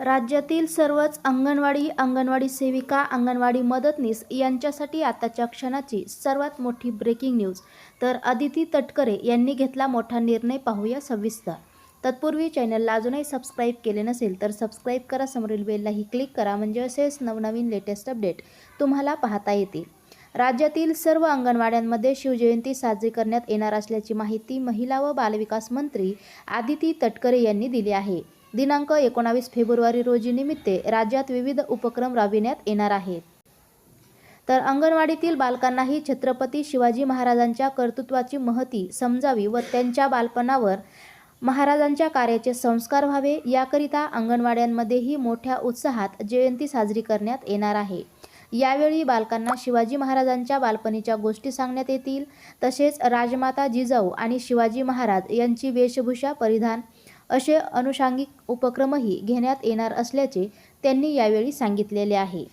राज्यातील सर्वच अंगणवाडी अंगणवाडी सेविका अंगणवाडी मदतनीस यांच्यासाठी आताच्या क्षणाची सर्वात मोठी ब्रेकिंग न्यूज तर अदिती तटकरे यांनी घेतला मोठा निर्णय पाहूया सविस्तर. तत्पूर्वी चॅनलला अजूनही सबस्क्राईब केले नसेल तर सबस्क्राईब करा. समोरील बेललाही क्लिक करा. म्हणजे असेच नवनवीन लेटेस्ट अपडेट तुम्हाला पाहता येतील. राज्यातील सर्व अंगणवाड्यांमध्ये शिवजयंती साजरी करण्यात येणार असल्याची माहिती महिला व बालविकास मंत्री आदिती तटकरे यांनी दिली आहे. दिनांक एकोणावीस फेब्रुवारी रोजी निमित्ते राज्यात विविध उपक्रम राबविण्यात येणार आहेत. तर अंगणवाडीतील बालकांनाही छत्रपती शिवाजी महाराजांच्या कर्तृत्वाची महती समजावी व त्यांच्या बालपणावर महाराजांच्या कार्याचे संस्कार व्हावे याकरिता अंगणवाड्यांमध्येही मोठ्या उत्साहात जयंती साजरी करण्यात येणार आहे. यावेळी बालकांना शिवाजी महाराजांच्या बालपणीच्या गोष्टी सांगण्यात येतील. तसेच राजमाता जिजाऊ आणि शिवाजी महाराज यांची वेशभूषा परिधान असे अनुषांगिक उपक्रमही घेण्यात येणार असल्याचे त्यांनी यावेळी सांगितलेले आहे.